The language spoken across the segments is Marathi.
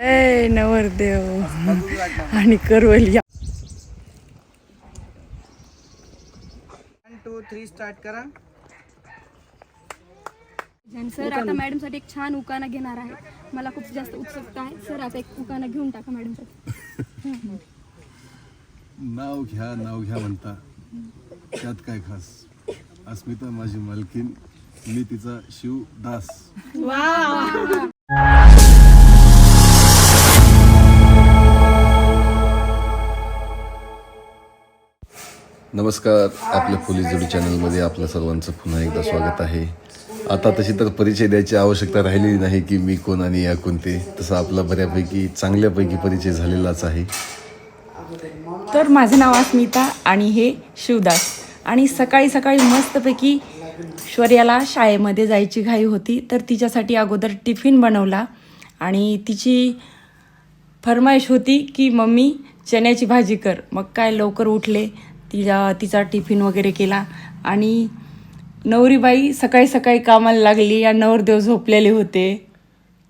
ए नवरदेव. आणि करवलिया वन टू थ्री स्टार्ट करा. सर आता मॅडमसाठी एक छान उकाना घेणार आहे. मला खूप जास्त उत्सुकता आहे. सर आता एक उकाना घेऊन टाका मॅडमसाठी नाव घ्या नाव घ्या म्हणता. त्यात काय खास? अस्मिता माझी मालकीन. मी तिचा शिव दास. नमस्कार आपल्या पोलीस जोडी चॅनलमध्ये आपल्या सर्वांचं पुन्हा एकदा स्वागत आहे. आता तशी तर परिचय द्यायची आवश्यकता राहिलेली नाही की मी कोण आणि या कोणते. तसा आपला बऱ्यापैकी चांगल्यापैकी परिचय झालेलाच आहे. तर माझं नाव अस्मिता आणि हे शिवदास. आणि सकाळी सकाळी मस्तपैकी श्वर्याला शाळेमध्ये जायची घाई होती तर तिच्यासाठी अगोदर टिफिन बनवला. आणि तिची फरमाईश होती की मम्मी चण्याची भाजी कर. मग काय लवकर उठले तिला तिचा टिफिन वगैरे केला. आणि नवरीबाई सकाळी सकाळी कामाला लागली या नवरदेव झोपलेले होते.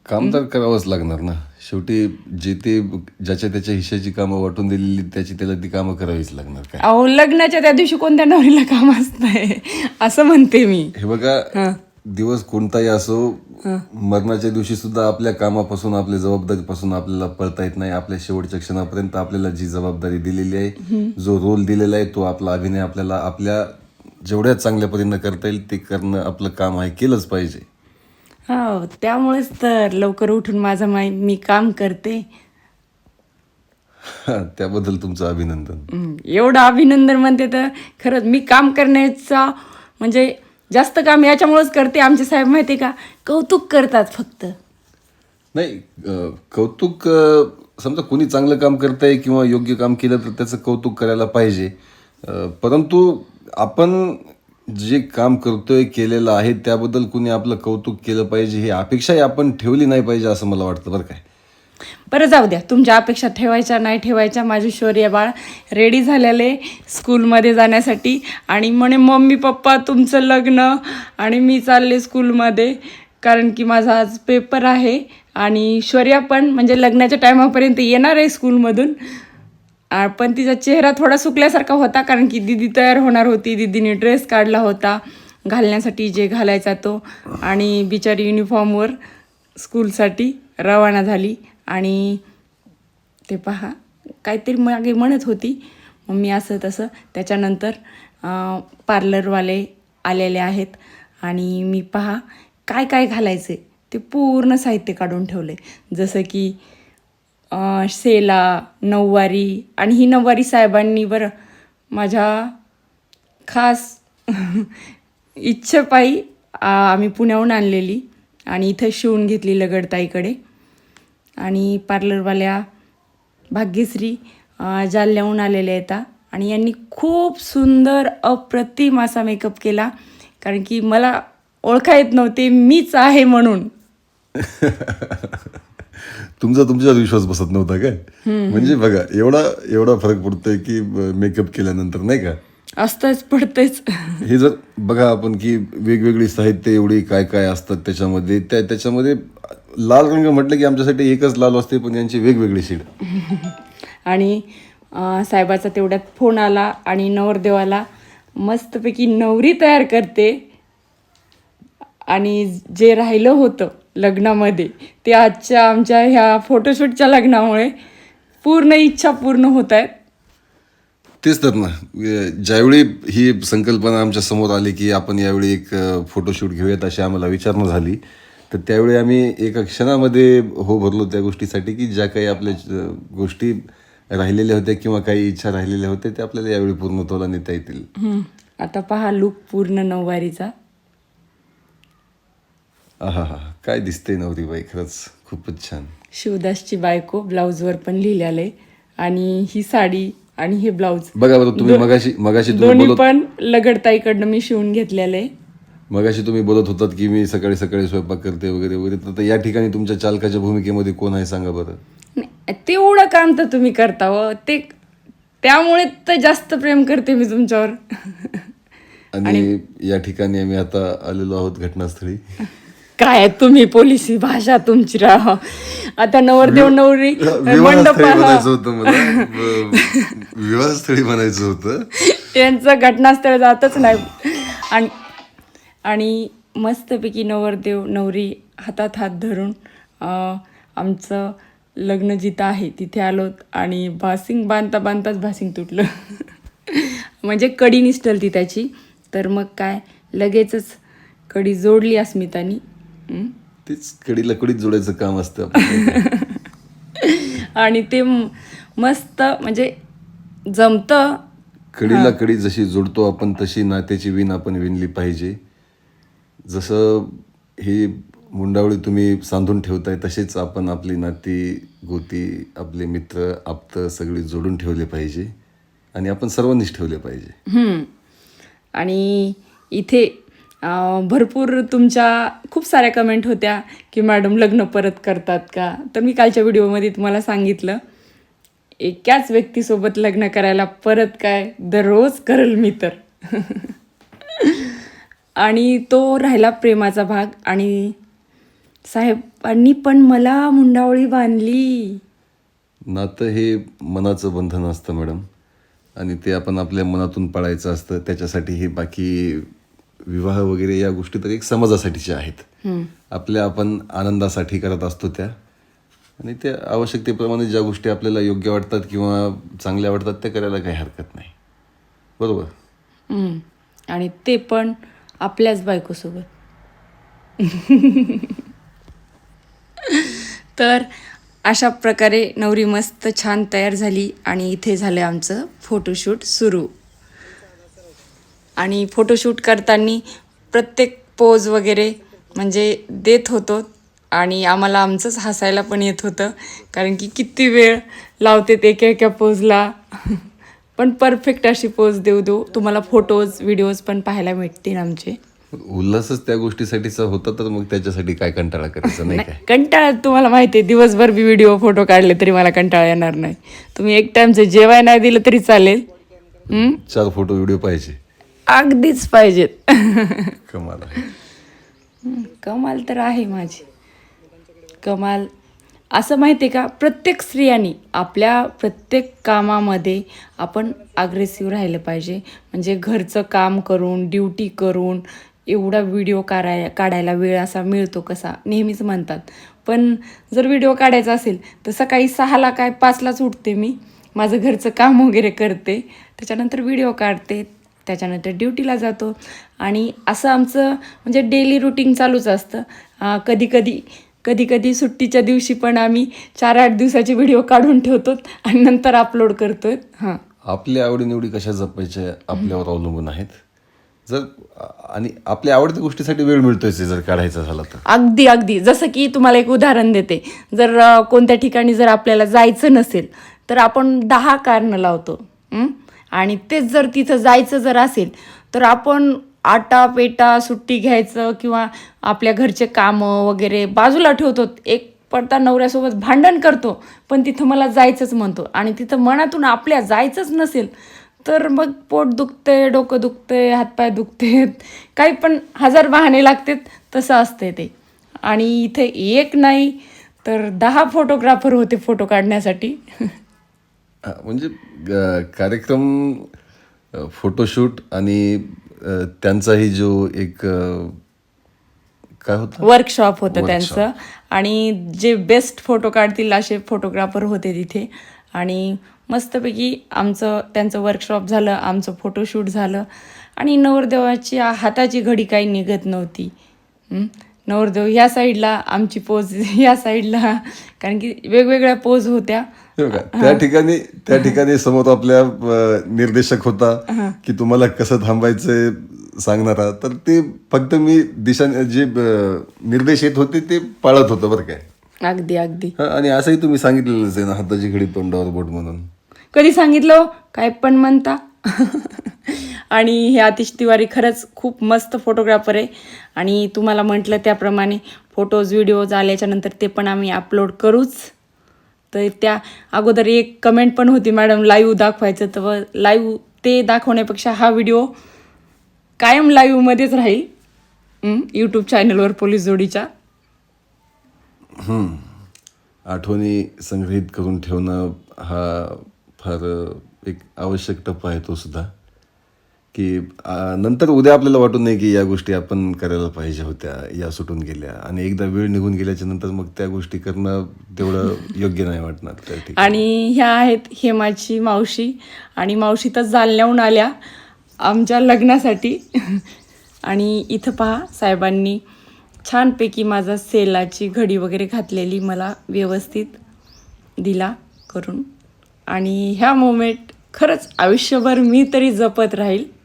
काम तर करावंच लागणार ना. शेवटी जे ते ज्याच्या त्याच्या हिश्श्याची कामं वाटून दिलेली त्याची त्याला ती कामं करावीच लागणार काय? अहो लग्नाच्या त्या दिवशी कोणत्या नवरीला काम असतंय? असं म्हणते मी. हे बघा दिवस कोणताही असो मरणाच्या दिवशी सुद्धा आपल्या कामापासून आपल्या जबाबदारीपासून आपल्याला पळता येत नाही. आपल्या शेवटच्या क्षणापर्यंत आपल्याला जी जबाबदारी दिलेली आहे जो रोल दिलेला आहे तो आपला अभिनय आपल्याला आपल्या जेवढ्या चांगल्या परीनं करता येईल ते करणं आपलं काम आहे केलंच पाहिजे. हो त्यामुळेच तर लवकर उठून माझं माय मी काम करते. त्याबद्दल तुमचं अभिनंदन. एवढं अभिनंदन म्हणते तर खरंच मी काम करण्याचा म्हणजे जास्त काम याच्यामुळेच करते आमचे साहेब माहिती का? कौतुक करतात फक्त. नाही अं, कौतुक अं, समजा कोणी चांगलं काम करतंय किंवा योग्य काम केलं तर त्याचं कौतुक करायला पाहिजे. अं, परंतु आपण जे काम करतोय केलेलं आहे त्याबद्दल कुणी आपलं कौतुक केलं पाहिजे ही अपेक्षाही आपण ठेवली नाही पाहिजे असं मला वाटतं बरं काय. बरं जाऊ द्या. तुमच्या अपेक्षा ठेवायच्या नाही ठेवायच्या माझे शौर्य बाळ रेडी झालेले स्कूलमध्ये जाण्यासाठी. आणि म्हणे मम्मी पप्पा तुमचं लग्न आणि मी चालले स्कूलमध्ये कारण की माझा आज पेपर आहे आणि शौर्या पण म्हणजे लग्नाच्या टायमापर्यंत येणार आहे स्कूलमधून पण तिचा चेहरा थोडा सुकल्यासारखा होता कारण की दिदी तयार होणार होती. दिदीने ड्रेस काढला होता घालण्यासाठी जे घालायचा तो. आणि बिचारी युनिफॉर्मवर स्कूलसाठी रवाना झाली. आणि ते पहा काहीतरी मागे म्हणत होती. मग मी असं तसं. त्याच्यानंतर पार्लरवाले आलेले आहेत. आणि मी पहा काय काय घालायचे? ते पूर्ण साहित्य काढून ठेवले. जसं की सेला नऊवारी आणि ही नऊवारी साहेबांनी बरं माझ्या खास इच्छापायी आम्ही पुण्याहून आणलेली आणि इथं शिवून घेतली लगडताईकडे. आणि पार्लरवाल्या भाग्यश्री जालन्याहून आलेल्या आहेत आणि यांनी खूप सुंदर अप्रतिम असा मेकअप केला. कारण की मला ओळखा येत नव्हते मीच आहे म्हणून. तुमचा तुमच्यावर विश्वास बसत नव्हता काय? म्हणजे बघा एवढा एवढा फरक पडतोय की मेकअप केल्यानंतर नाही का? असतंच पडतंच. हे जर बघा आपण की वेगवेगळी साहित्य एवढी काय काय असतात त्याच्यामध्ये त्या त्याच्यामध्ये लाल रंग म्हटलं की आमच्यासाठी एकच लाल असते पण यांची वेगवेगळी शेड आणि साहेबाचा तेवढ्यात फोन आला आणि नवरदेवाला मस्तपैकी नवरी तयार करते. आणि जे राहिलं होतं लग्नामध्ये. ते आजच्या आमच्या ह्या फोटोशूटच्या लग्नामुळे पूर्ण इच्छा पूर्ण होत आहेत. तेच तर ना. ज्यावेळी ही संकल्पना आमच्यासमोर आली की आपण यावेळी एक फोटोशूट घेऊयात अशी आम्हाला विचारणा झाली तर त्यावेळी आम्ही एका क्षणामध्ये हो भरलो त्या गोष्टीसाठी की ज्या काही आपल्या गोष्टी राहिलेल्या होत्या किंवा काही इच्छा राहिलेल्या होत्या त्या आपल्याला यावेळी पूर्णत्वाला नेता येतील. आता पहा लुक पूर्ण नऊवारीचा. हा काय दिसते नवरी बाई खरंच खूपच छान. शिवदासची बायको ब्लाऊजवर पण लिहिलेलं आहे आणि ही साडी आणि हे ब्लाऊज बघा बरं तुम्ही मगाशी मगाशी तुम्ही दोन्ही बोलत पण लगडताईकडनं मी शिवून घेतलेलं आहे मगाशी तुम्ही बोलत होतात की मी सकाळी सकाळी स्वयंपाक करते वगैरे वगैरे. तर आता या ठिकाणी तुमच्या चालकाच्या भूमिकेमध्ये कोण आहे सांगा बरं. नाही, तेवढं काम तर तुम्ही करता व ते त्यामुळे तर जास्त प्रेम करते मी तुमच्यावर. आणि या ठिकाणी आम्ही आता आलेलो आहोत घटनास्थळी. काय तुम्ही पोलिसी भाषा तुमची राह. आता नवरदेव नवरी मंडप विवाहस्थळी म्हणायचं होतं त्यांचं घटनास्थळ जातच नाही. आणि आणि मस्तपैकी नवरदेव नवरी हातात हात धरून आमचं लग्न जिथं आहे तिथे आलोत आणि भासिंग बांधता बांधताच भासिंग तुटलं. म्हणजे कडी निसटलती त्याची. तर मग काय? लगेचच कडी जोडली अस्मितानी? तेच कडीला कडीत जोडायचं काम असतं. आणि ते मस्त म्हणजे जमतं. कडीला कडी जशी जोडतो आपण तशी नात्याची विण आपण विणली पाहिजे. जसं ही मुंडावळी तुम्ही सांधून ठेवताय तसेच आपण आपली नाती गोती आपले मित्र आप्त सगळी जोडून ठेवले पाहिजे. आणि आपण सर्वांनीच ठेवले पाहिजे. आणि इथे भरपूर तुमच्या खूप साऱ्या कमेंट होत्या की मॅडम लग्न परत करतात का? तर मी कालच्या व्हिडिओमध्ये तुम्हाला सांगितलं एकाच व्यक्तीसोबत लग्न करायला परत काय? दररोज करल मी तर. आणि तो राहिला प्रेमाचा भाग आणि साहेबांनी पण मला मुंडावळी बांधली. नातं हे मनाचं बंधन असतं मॅडम आणि ते आपण आपल्या मनातून पाळायचं असतं त्याच्यासाठी हे बाकी विवाह वगैरे या गोष्टी तर एक समाजासाठीच्या आहेत. आपल्या आपण आनंदासाठी करत असतो त्या. आणि त्या आवश्यकतेप्रमाणे ज्या गोष्टी आपल्याला योग्य वाटतात किंवा चांगल्या वाटतात त्या करायला काही हरकत नाही. बरोबर. आणि ते पण आपल्याच बायकोसोबत. तर अशा प्रकारे नवरी मस्त छान तयार झाली आणि इथे झालं आमचं फोटोशूट सुरू. आणि फोटोशूट करताना प्रत्येक पोज वगैरे म्हणजे देत होतो. आणि आम्हाला आमचंच हसायला पण येत होतं. कारण की किती वेळ लावते ते एका एका पोजला. पण परफेक्ट अशी पोज देऊ देऊ तुम्हाला फोटोज व्हिडिओज पण पाहायला मिळतील आमचे. उल्हासच त्या गोष्टीसाठीचा होता तर मग त्याच्यासाठी काय कंटाळा करायचा नाही काय? कंटाळा तुम्हाला माहिती आहे दिवसभर बी व्हिडिओ फोटो काढले तरी मला कंटाळा येणार नाही. तुम्ही एक टाइमचं जेवाय नाही दिलं तरी चालेल? चार फोटो व्हिडिओ पाहिजे अगदीच पाहिजेत. कमाल आहे. कमाल तर आहे माझी. कमाल. असं माहिती आहे का? प्रत्येक स्त्रियांनी आपल्या प्रत्येक कामामध्ये आपण अग्रेसिव्ह राहिलं पाहिजे. म्हणजे घरचं काम करून ड्युटी करून एवढा व्हिडिओ काढाय काढायला वेळ असा मिळतो कसा? नेहमीच म्हणतात. पण जर व्हिडिओ काढायचा असेल तर सकाळी सहाला काय पाचलाच उठते मी. माझं घरचं काम वगैरे करते. त्याच्यानंतर व्हिडिओ काढते. त्याच्यानंतर ड्युटीला जातो. आणि असं आमचं म्हणजे डेली रुटीन चालूच असतं. कधी कधी कधी कधी सुट्टीच्या दिवशी पण आम्ही चार आठ दिवसाचे व्हिडिओ काढून ठेवतो आणि नंतर अपलोड करतोय. हां. आपल्या आवडीनिवडी कशा जपायच्या आपल्यावर अवलंबून आहेत? जर आणि आपल्या आवडत्या गोष्टीसाठी वेळ मिळतोय जर काढायचा झाला तर. अगदी अगदी. जसं की तुम्हाला एक उदाहरण देते. जर कोणत्या ठिकाणी जर आपल्याला जायचं नसेल तर आपण दहा कारणं लावतो? आणि तेच जर तिथं जायचं जर असेल तर आपण आटा पेटा सुट्टी घ्यायचं किंवा आपल्या घरचे कामं वगैरे बाजूला ठेवतो. एक पडता नवऱ्यासोबत भांडण करतो पण तिथं मला जायचंच म्हणतो. आणि तिथं मनातून आपल्या जायचंच नसेल तर मग पोट दुखते डोकं दुखते हातपाय दुखते काही पण हजार वाहने लागतात तसं असते ते. आणि इथे एक नाही तर दहा फोटोग्राफर होते फोटो काढण्यासाठी. म्हणजे कार्यक्रम फोटोशूट आणि त्यांचाही जो एक काय होतं? वर्कशॉप होतं त्यांचं. आणि जे बेस्ट फोटो काढतील असे फोटोग्राफर होते तिथे. आणि मस्तपैकी आमचं त्यांचं वर्कशॉप झालं आमचं फोटोशूट झालं. आणि नवरदेवाची हाताची घडी काही निघत नव्हती? नवरदेव ह्या साईडला आमची पोज या साईडला. कारण की वेगवेगळ्या पोज होत्या. त्या ठिकाणी त्या ठिकाणी समोर आपल्या निर्देशक होता की तुम्हाला कसं थांबायचंय सांगणारा. तर ते फक्त मी दिशा जे निर्देश येत होते ते पाळत होतं बरं काय अगदी अगदी. आणि असंही तुम्ही सांगितलेलंच आहे ना हाताची घडी तोंडावर बोट म्हणून. कधी सांगितलं हो? काय पण म्हणता. आणि हे आतिश तिवारी खरंच खूप मस्त फोटोग्राफर आहे. आणि तुम्हाला म्हटलं त्याप्रमाणे फोटोज व्हिडिओज आल्याच्यानंतर ते पण आम्ही अपलोड करूच. तर त्या अगोदर एक कमेंट पण होती मॅडम लाईव्ह दाखवायचं तर लाईव्ह ते दाखवण्यापेक्षा हा व्हिडिओ कायम लाईव्हमध्येच राहील. यूट्यूब चॅनलवर पोलीस जोडीच्या. आठवणी संग्रहित करून ठेवणं हा फार एक आवश्यक टप्पा आहे तो सुद्धा. की नंतर उद्या आपल्याला वाटून नाही की या गोष्टी आपण करायला पाहिजे होत्या या सुटून गेल्या. आणि एकदा वेळ निघून गेल्याच्यानंतर मग त्या गोष्टी करणं तेवढं योग्य नाही वाटणार आणि ह्या आहेत हेमाची मावशी. आणि मावशी तर जालन्याहून आल्या आमच्या लग्नासाठी. आणि इथं पहा साहेबांनी छानपैकी माझा सेलाची घडी वगैरे घातलेली मला व्यवस्थित दिला करून. आणि ह्या मोमेंट खरंच आयुष्यभर मी तरी जपत राहील.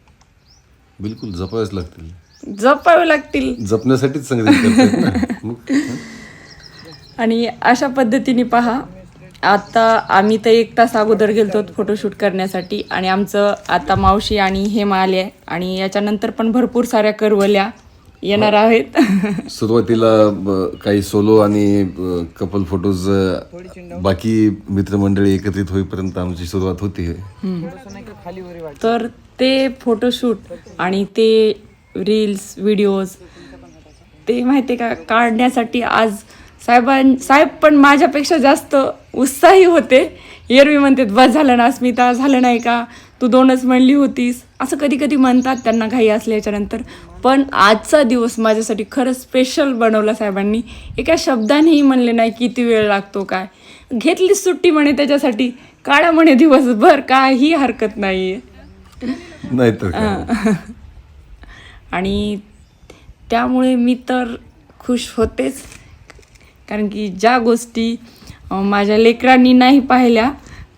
बिलकुल जपावेच लागतील. जपावे लागतील. जपण्यासाठीच संग्रहित मग? आणि अशा पद्धतीने पहा आता आम्ही तर एक तास अगोदर गेलतो फोटोशूट करण्यासाठी आणि आमचं आता मावशी आणि हेम आले आणि याच्यानंतर पण भरपूर साऱ्या करवल्या. येणार आहेत. सुरुवातीला ब- काही सोलो आणि कपल फोटोज बाकी मित्रमंडळी एकत्रित होईपर्यंत आमची सुरुवात होती. तर ते फोटोशूट आणि ते रील्स व्हिडिओज ते माहिती आहे का काढण्यासाठी आज साहेबां साहेब पण माझ्यापेक्षा जास्त उत्साही होते. एरवी म्हणतात बस झालं ना अस्मिता झालं नाही का? तू दोनच म्हणली होतीस. असं कधी कधी म्हणतात त्यांना घाई असल्याच्यानंतर. पण आजचा दिवस माझ्यासाठी खरंच स्पेशल बनवला साहेबांनी. एका शब्दानेही म्हणले नाही किती वेळ लागतो काय. घेतली सुट्टी म्हणे त्याच्यासाठी. काढा म्हणे दिवसभर काही हरकत नाही आहे. आणि त्यामुळे मी तर खुश होतेच. कारण की ज्या गोष्टी माझ्या लेकरांनी नाही पाहिल्या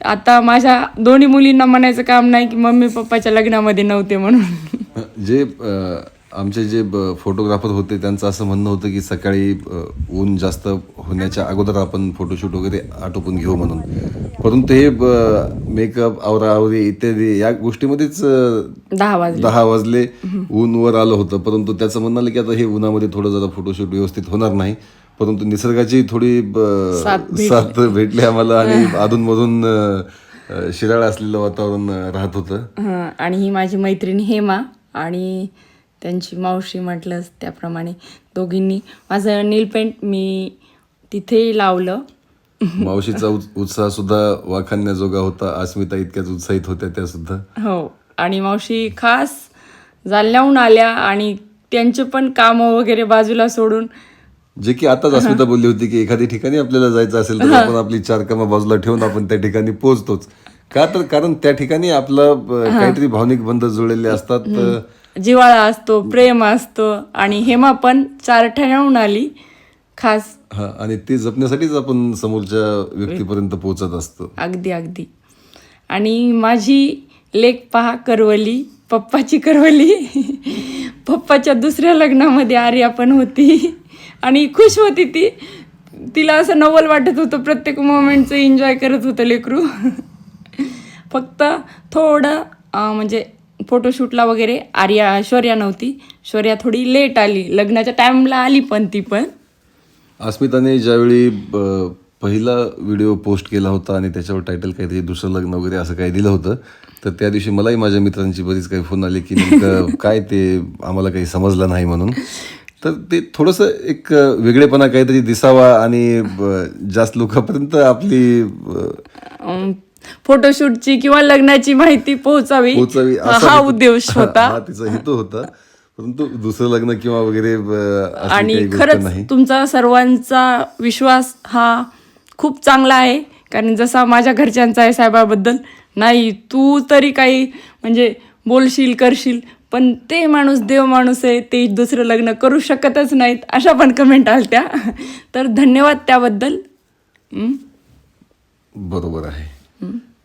आता माझ्या दोन्ही मुलींना म्हणायचं काम नाही की मम्मी पप्पाच्या लग्नामध्ये नव्हते म्हणून. जे आमचे जे फोटोग्राफर होते त्यांचं असं म्हणणं होतं की सकाळी ऊन जास्त होण्याच्या अगोदर आपण फोटोशूट वगैरे आटोपून घेऊ म्हणून. परंतु हे मेकअप आवराआवरी इत्यादी या गोष्टीमध्येच दहा वाजले. दहा वाजले. ऊन वर आलं होतं. परंतु त्याचं म्हणणं आलं की आता हे उन्हामध्ये थोडं जरा फोटोशूट व्यवस्थित होणार नाही. परंतु निसर्गाची थोडी साथ भेटली. आम्हाला आणि अधूनमधून शिराळ असलेलं वातावरण राहत होतं. आणि ही माझी मैत्रीण हेमा आणि त्यांची मावशी म्हटलंच त्याप्रमाणे दोघींनी. माझं नील पेंट मी तिथेही लावलं. मावशीचा उत्- उत्साह सुद्धा वाखाणण्याजोगा होता. अस्मिता इतक्याच उत्साहित होत्या त्या सुद्धा हो. आणि मावशी खास जालन्याहून आल्या आणि त्यांचे पण कामं वगैरे बाजूला सोडून. जे की आताच अस्मिता बोलली होती की एखाद्या ठिकाणी आपल्याला जायचं असेल तर आपण आपली चार कामं बाजूला ठेवून आपण त्या ठिकाणी पोहोचतोच. का तर कारण त्या ठिकाणी आपलं काहीतरी भावनिक बंध जुळलेले असतात. जिवाळा असतो प्रेम असतो आणि हेमा पण चारठ्याहून आली खास. हा आणि ते जपण्यासाठीच आपण समोरच्या व्यक्तीपर्यंत पोहोचत असतो. अगदी अगदी. आणि माझी लेक पहा करवली पप्पाची करवली. पप्पाच्या दुसऱ्या लग्नामध्ये आर्या पण होती. आणि खुश होती ती. तिला असं नवल वाटत होतं प्रत्येक मोमेंटचं एन्जॉय करत होतं लेकरू. फक्त थोडं म्हणजे फोटोशूटला वगैरे आर्या शौर्या नव्हती. शौर्या थोडी लेट आली. लग्नाच्या टाईमला आली पण ती पण. अस्मिताने ज्यावेळी पहिला व्हिडिओ पोस्ट केला होता आणि त्याच्यावर टायटल काहीतरी दुसरं लग्न वगैरे असं काही दिलं होतं तर त्या दिवशी मलाही माझ्या मित्रांची बरीच काही फोन आले की काय ते आम्हाला काही समजलं नाही म्हणून. तर ते थोडंसं एक वेगळेपणा काहीतरी दिसावा आणि जास्त लोकांपर्यंत आपली फोटोशूटची किंवा लग्नाची माहिती पोहोचावी. पोहोचावी हा उद्देश होता. तिचा हेतू होता. परंतु दुसरं लग्न किंवा वगैरे आणि खरंच तुमचा सर्वांचा विश्वास हा खूप चांगला आहे. कारण जसा माझ्या घरच्यांचा आहे साहेबाबद्दल नाही तू तरी काही म्हणजे बोलशील करशील पण ते माणूस देव माणूस आहे ते दुसरं लग्न करू शकतच नाहीत अशा पण कमेंट आल्या तर धन्यवाद त्याबद्दल? बरोबर आहे.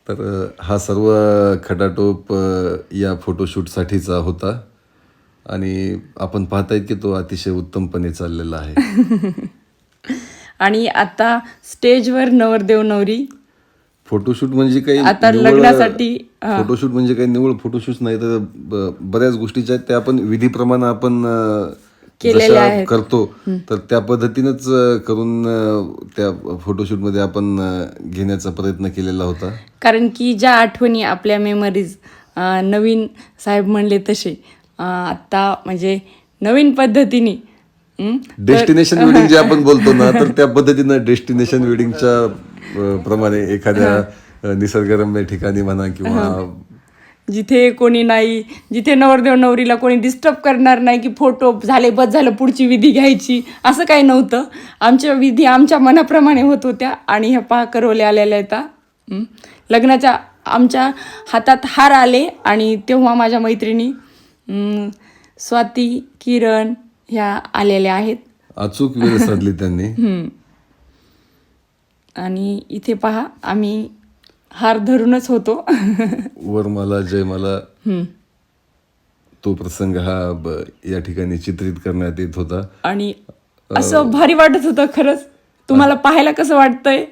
तर हा सर्व खटाटोप या फोटोशूटसाठीचा होता. आणि आपण पाहतायत की तो अतिशय उत्तमपणे चाललेला आहे. आणि आता स्टेजवर नवरदेव नवरी. फोटोशूट म्हणजे काही आता लग्नासाठी. फोटोशूट म्हणजे काही निवळ फोटोशूट नाही तर बऱ्याच गोष्टीच्या आहेत. त्या आपण विधीप्रमाणे आपण जशा. करतो तर त्या पद्धतीनंच करून त्या फोटोशूटमध्ये आपण अ, घेण्याचा प्रयत्न केलेला होता कारण की ज्या आठवणी आपल्या मेमरीज नवीन साहेब म्हणले तसे अं, आत्ता म्हणजे नवीन पद्धतीने? डेस्टिनेशन वेडिंग जे आपण बोलतो ना तर त्या पद्धतीनं डेस्टिनेशन वेडिंगच्या प्रमाणे एखाद्या निसर्गरम्य ठिकाणी म्हणा किंवा जिथे कोणी नाही जिथे नवरदेव नवरीला कोणी डिस्टर्ब करणार नाही की फोटो झाले बस झालं पुढची विधी घ्यायची असं काही नव्हतं आमच्या विधी आमच्या मनाप्रमाणे होत होत्या आणि ह्या पहा करवले आलेल्या आहेत. लग्नाच्या आमच्या हातात हार आले आणि तेव्हा माझ्या मैत्रिणी स्वाती किरण ह्या आलेल्या आहेत अचूक वेळ साधली त्यांनी. आणि इथे पहा आम्ही हार धरूनच होतो. वर मला जय मला. तो प्रसंग हा या ठिकाणी चित्रित करण्यात येत होता. आणि असं भारी वाटत होतं खरंच. तुम्हाला पाहायला कसं वाटतंय?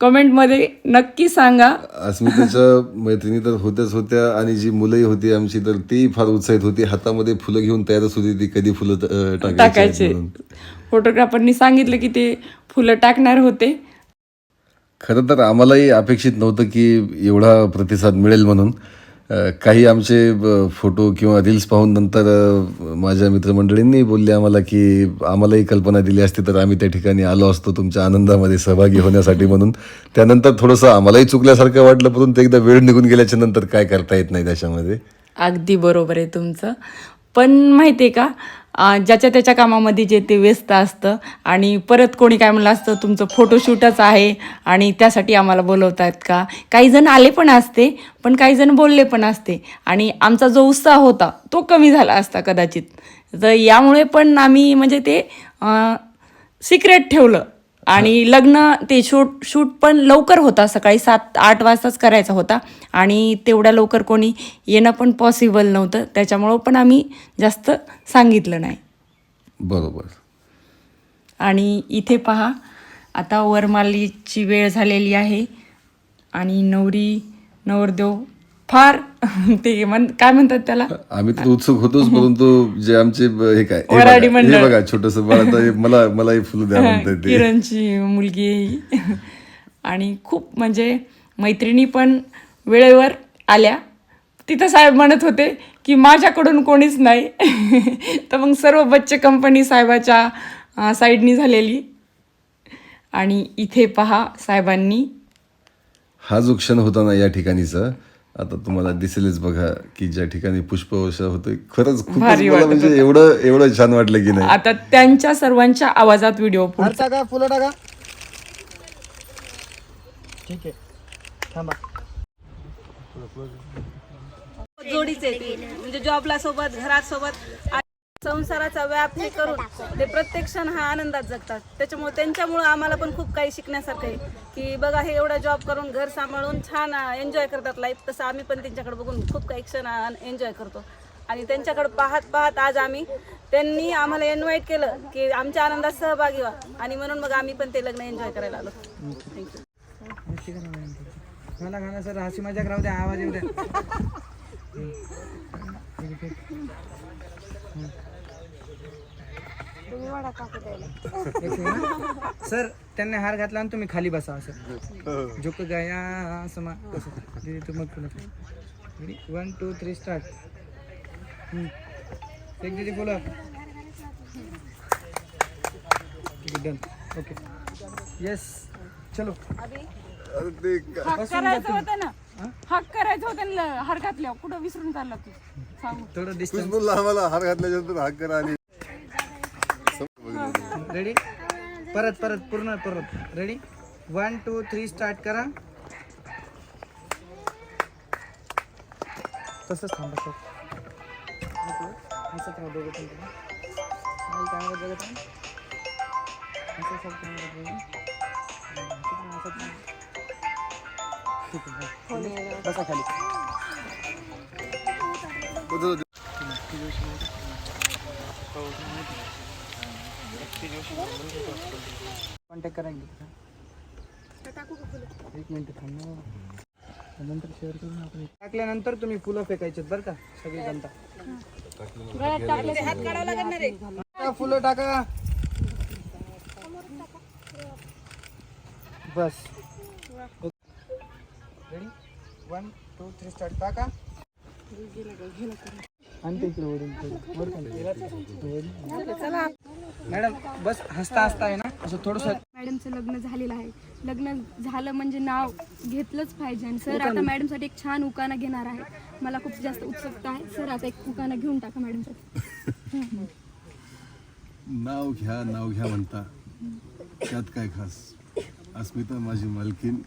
कमेंटमध्ये नक्की सांगा. अस्मिताच्या मैत्रिणी तर होत्याच होत्या आणि जी मुलंही होती आमची तर ती फार उत्साहित होती. हातामध्ये फुलं घेऊन तयारच होती ती कधी फुलं टाकायची. फोटोग्राफरनी सांगितलं की ते फुलं टाकणार होते. खरं तर आम्हालाही अपेक्षित नव्हतं की एवढा प्रतिसाद मिळेल म्हणून. काही आमचे ब- फोटो किंवा रील्स पाहून नंतर माझ्या मित्रमंडळींनी बोलले आम्हाला की आम्हालाही कल्पना दिली असती तर आम्ही त्या ठिकाणी आलो असतो तुमच्या आनंदामध्ये सहभागी होण्यासाठी म्हणून. त्यानंतर थोडंसं आम्हालाही चुकल्यासारखं वाटलं परंतु एकदा वेळ निघून गेल्याच्यानंतर काय करता येत नाही त्याच्यामध्ये? अगदी बरोबर आहे तुमचं. पण माहिती आहे का ज्याच्या त्याच्या कामामध्ये जे ते व्यस्त असतं. आणि परत कोणी काय म्हणलं असतं तुमचं फोटोशूटच आहे आणि त्यासाठी आम्हाला बोलवतात आहेत का? काही जण आले पण असते पण काही जण बोलले पण असते. आणि आमचा जो उत्साह होता तो कमी झाला असता कदाचित. तर यामुळे पण आम्ही म्हणजे ते सिक्रेट ठेवलं. आणि लग्न ते शूट शूट पण लवकर होता सकाळी सात आठ वाजताच करायचा होता. आणि तेवढ्या लवकर कोणी येणं पण पॉसिबल नव्हतं. त्याच्यामुळं पण आम्ही जास्त सांगितलं नाही. बरोबर. आणि इथे पहा आता वरमालीची वेळ झालेली आहे. आणि नवरी नवरदेव फार ते म्हण काय म्हणतात त्याला? आम्ही तर उत्सुक होतोच परंतु जे आमचे हे काय हे वऱ्हाडी बघा, मंडळ. बघा छोटस हे मला मलाही फुलं द्या म्हणतात किरणची मुलगी ही. आणि खूप म्हणजे मैत्रिणी पण वेळेवर आल्या. तिथं साहेब म्हणत होते की माझ्याकडून कोणीच नाही. तर मग सर्व बच्चे कंपनी साहेबाच्या साईडनी झालेली. आणि इथे पहा साहेबांनी. हा जो क्षण होता ना या ठिकाणीचा आता तुम्हाला दिसेलच बघा की ज्या ठिकाणी पुष्पवर्षा होतोय. खरंच भारी वाटत म्हणजे एवढं एवढं छान वाटलं की नाही. आता त्यांच्या सर्वांच्या आवाजात व्हिडिओ हार टाका फुलं टाका. ठीक आहे. थांबा. जोडीचे ती. म्हणजे जॉबला सोबत घरात सोबत. संसाराचा व्याप हे करून ते प्रत्येक क्षण हा आनंदात जगतात. त्याच्यामुळे त्यांच्यामुळं आम्हाला पण खूप काही शिकण्यासारखं आहे. की बघा हे एवढा जॉब करून घर सांभाळून छान एन्जॉय करतात लाईफ तसं आम्ही पण त्यांच्याकडे बघून खूप काही क्षण एन्जॉय करतो. आणि त्यांच्याकडे पाहत पाहत आज आम्ही त्यांनी आम्हाला इन्व्हाइट केलं की आमच्या आनंदात सहभागी व्हा. आणि म्हणून मग आम्ही पण ते लग्न एन्जॉय करायला आलो. थँक्यू मला गाणं सर हसी मजाक राहू द्या आवाज येऊ द्या. सर त्यांनी हार घातला आणि तुम्ही खाली बसा असं. झुक गया असं मा असं दीदी तू मग फुलं वन टू थ्री स्टार्ट एक दीदी फुलं डन ओके येस चलो. हक करायचं होतं ना. हक करायचं होतं ना हार घातल्यावर. कुठं विसरून चालला तू? सांगू. थोडं डिस्टन्स बोलला आम्हाला हार घातल्याच्यानंतर हाक करा आणि रेडी परत परत पूर्ण परत. Ready one two three start करा. तसंच थांबा सर. असं बघत असं सर ठीक आहे, बसा खाली. कॉन्टॅक्ट करायला एक मिनिट थांब. नंतर शेअर करून आपण टाकल्यानंतर तुम्ही फुलं फेकायचे बरं का सगळी जनता. फुलं टाका. बस. Ready one two three start टाका. आणते इकडे वडून चला. मॅडम बस हसता हसता आहे ना? असं थोडस मॅडमचं लग्न झालेलं आहे. लग्न झालं म्हणजे नाव घेतलंच पाहिजे. आणि सर आता मॅडमसाठी एक छान उकाना घेणार आहे. मला खूप जास्त उत्सुकता आहे. सर आता एक उकाना घेऊन टाका मॅडमसाठी. नाव घ्या नाव घ्या म्हणता. त्यात काय खास? अस्मिता माझी मालकीन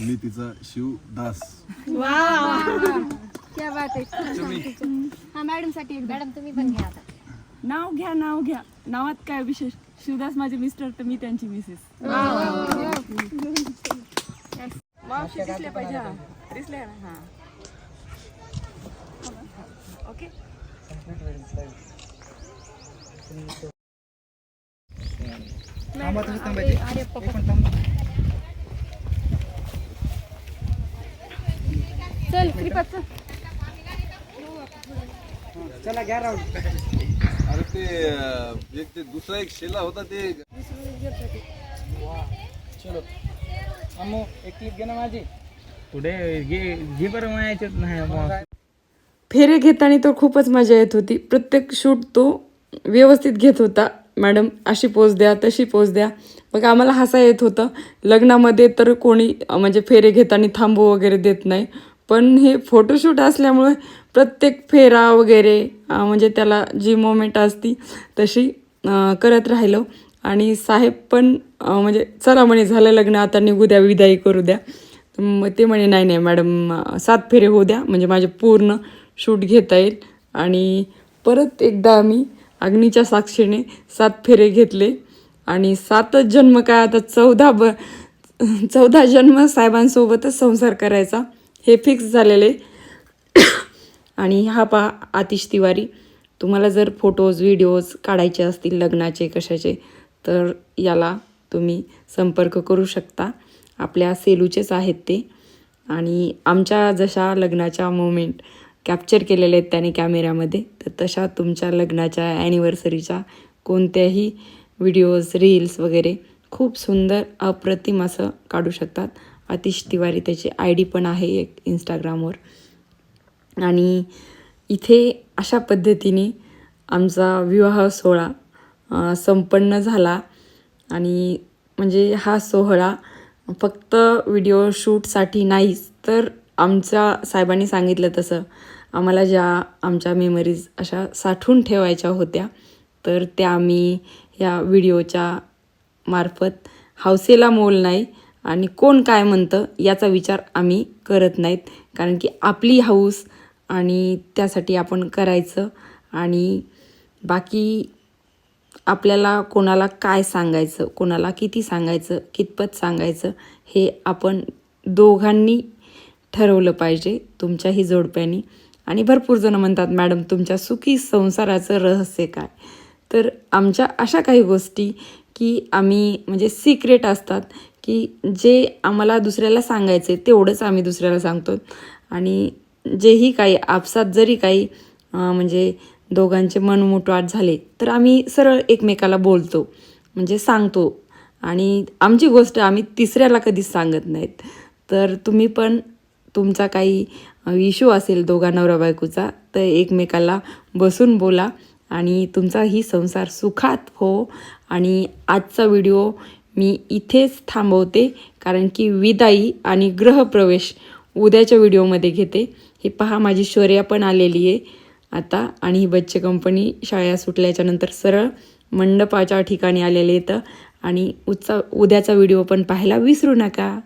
मी तिचा शिवदास क्या बात आहे. हा मॅडमसाठी एक मॅडम तुम्ही पण घ्या आता. नाव घ्या नाव घ्या. नावात काय विशेष? शिवदास माझे मिस्टर तर मी त्यांची मिसेस मावशी दिसले पाहिजे हा. दिसले हा. ओके. चल कृपा चल. चला घ्या राहू अरे ते एक ते दुसरा एक शेला होता ते. चलो. अम्मो एक क्लिप घे ना माझी. पुढे घे घे बरं मायाच्यात नाही मग फेरे घेताना तर खूपच मजा येत होती. प्रत्येक शूट तो व्यवस्थित घेत होता. मॅडम अशी पोच द्या तशी पोच द्या. मग आम्हाला हसा येत होतं. लग्नामध्ये तर कोणी अं, म्हणजे फेरे घेताना थांबू वगैरे देत नाही. पण हे फोटोशूट असल्यामुळे प्रत्येक फेरा वगैरे म्हणजे त्याला जी मोमेंट असती तशी करत राहिलो. आणि साहेब पण म्हणजे चला म्हणे झालं लग्न आता निघू द्या विदाई करू द्या. मग ते म्हणे नाही नाही मॅडम सात फेरे होऊ द्या. म्हणजे माझे पूर्ण शूट घेता येईल. आणि परत एकदा आम्ही अग्नीच्या साक्षीने सात फेरे घेतले. आणि सातच जन्म काय आता चौदा ब चौदा जन्म साहेबांसोबतच संसार करायचा. हे फिक्स झालेले आणि हा पहा आतिश तिवारी. तुम्हाला जर फोटोज व्हिडिओज काढायचे असतील लग्नाचे कशाचे तर याला तुम्ही संपर्क करू शकता. आपल्या सेलूचेच आहेत ते. आणि आमच्या जशा लग्नाच्या मोमेंट कॅप्चर केलेल्या आहेत त्याने कॅमेऱ्यामध्ये तर तशा तुमच्या लग्नाच्या ॲनिव्हर्सरीच्या कोणत्याही व्हिडिओज रील्स वगैरे खूप सुंदर अप्रतिम असं काढू शकतात. आतिश तिवारी त्याची आय डी पण आहे एक इंस्टाग्रामवर आणि इथे अशा पद्धतीने आमचा विवाह सोहळा संपन्न झाला. आणि म्हणजे हा सोहळा फक्त व्हिडिओ शूटसाठी नाहीच तर आमच्या साहेबांनी सांगितलं तसं. आम्हाला ज्या आमच्या मेमरीज अशा साठवून ठेवायच्या होत्या तर त्या आम्ही या व्हिडिओच्या मार्फत हौसेला मोल नाही आणि कोण काय म्हणतं याचा विचार आम्ही करत नाहीत. कारण की आपली हौस आणि त्यासाठी आपण करायचं आणि बाकी आपल्याला कोणाला काय सांगायचं कोणाला किती सांगायचं कितपत सांगायचं हे आपण दोघांनी ठरवलं पाहिजे तुमच्याही जोडप्यानी. आणि भरपूर जणं म्हणतात मॅडम तुमच्या सुखी संसाराचं रहस्य काय? तर आमच्या अशा काही गोष्टी की आम्ही म्हणजे सिक्रेट असतात की जे आम्हाला दुसऱ्याला सांगायचे तेवढंच आम्ही दुसऱ्याला सांगतो. आणि जेही काही आपसात जरी काही म्हणजे दोघांचे मनमुटवाट झाले तर आम्ही सरळ एकमेकाला बोलतो म्हणजे सांगतो. आणि आमची गोष्ट आम्ही तिसऱ्याला कधीच सांगत नाहीत. तर तुम्ही पण तुमचा काही इश्यू असेल दोघा नवरा बायकोचा तर एकमेकाला बसून बोला. आणि तुमचा ही संसार सुखात हो. आणि आजचा व्हिडिओ मी इथेच थांबवते कारण की विदाई आणि ग्रहप्रवेश उद्याच्या व्हिडिओमध्ये घेते. हे पहा माझी शौर्या पण आलेली आहे. आता आणि ही बच्चे कंपनी शाळा सुटल्याच्या नंतर सरळ मंडपाच्या ठिकाणी आलेले येतं आणि उचा उद्याचा व्हिडिओ पण पाहायला विसरू नका.